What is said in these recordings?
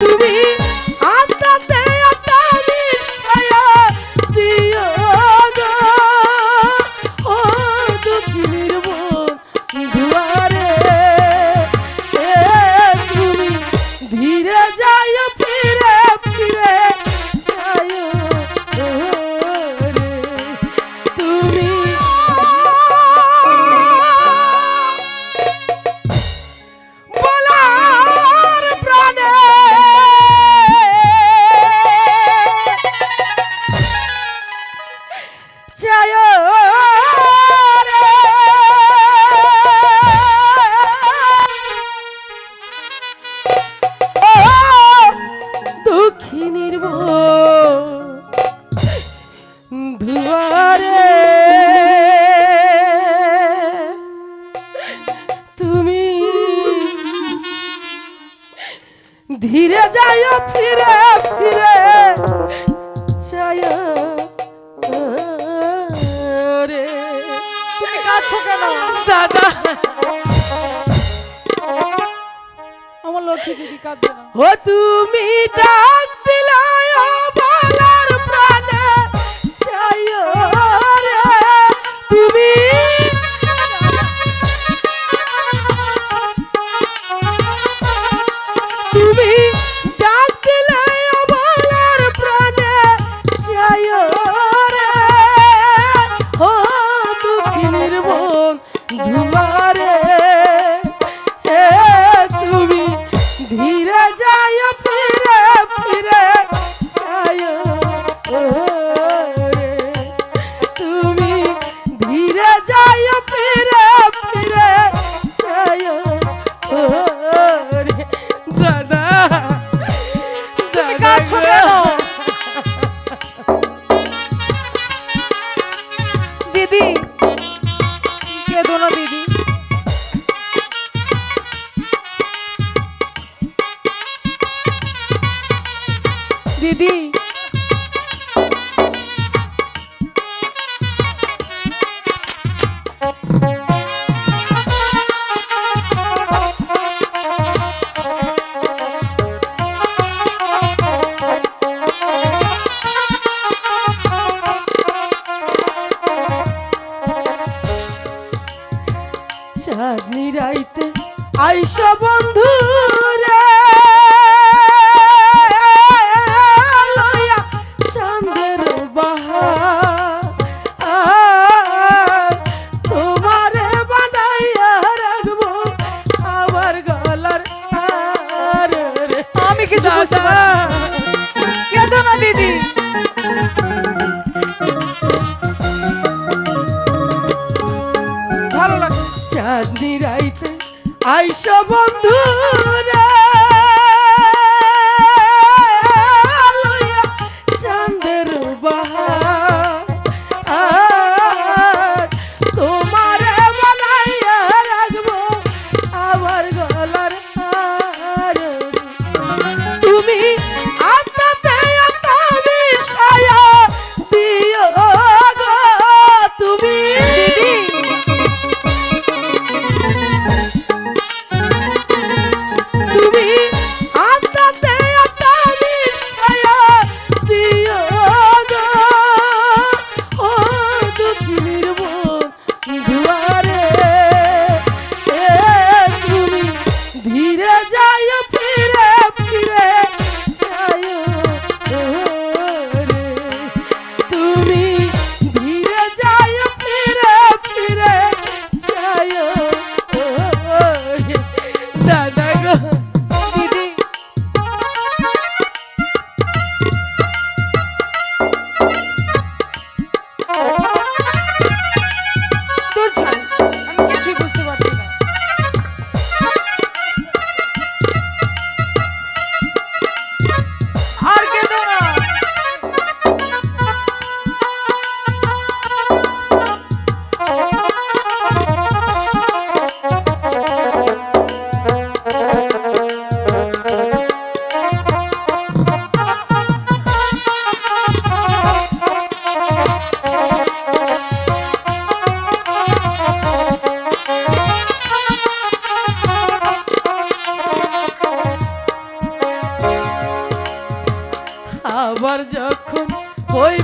তুমি দুঃখিনীর ধুয়ারে তুমি ধীরে যায় ফিরে ফিরে যায় রে কাঁদছো কেন? দাদা। আমার লক্ষ্মী দিদি কাঁদবে না? ও তুমি ডাক দিলায় চাঁদনি রাইতে আইস বন্ধু রে। লইয়া চাঁদের বাহার। তোমারে বানাইয়া রাখব আমার গলার আমি কিছু বুঝতে চাঁদনি রাইতে আইসা বন্ধু Thank you.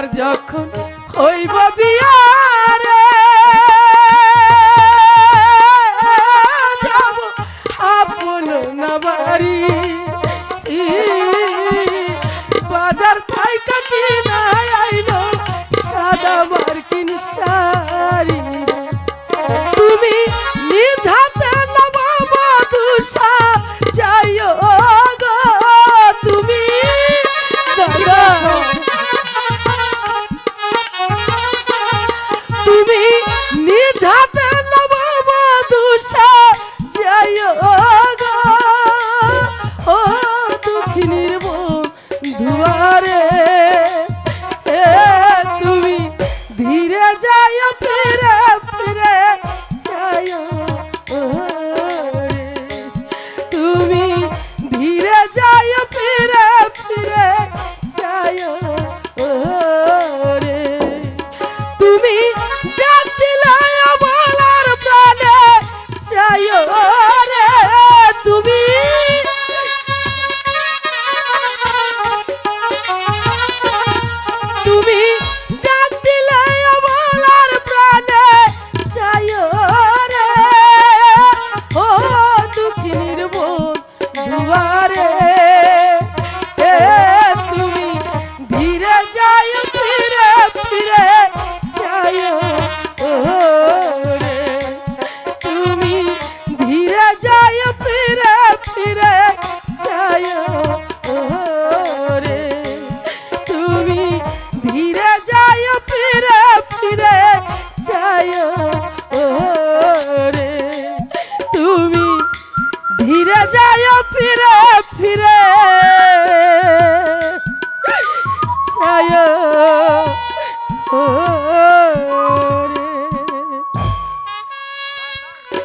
আমার যখন হইব বিয়ারে যাব আপন না বাজার থাইকা Fucking idiot. ফিরে যায় ফিরে ফিরে।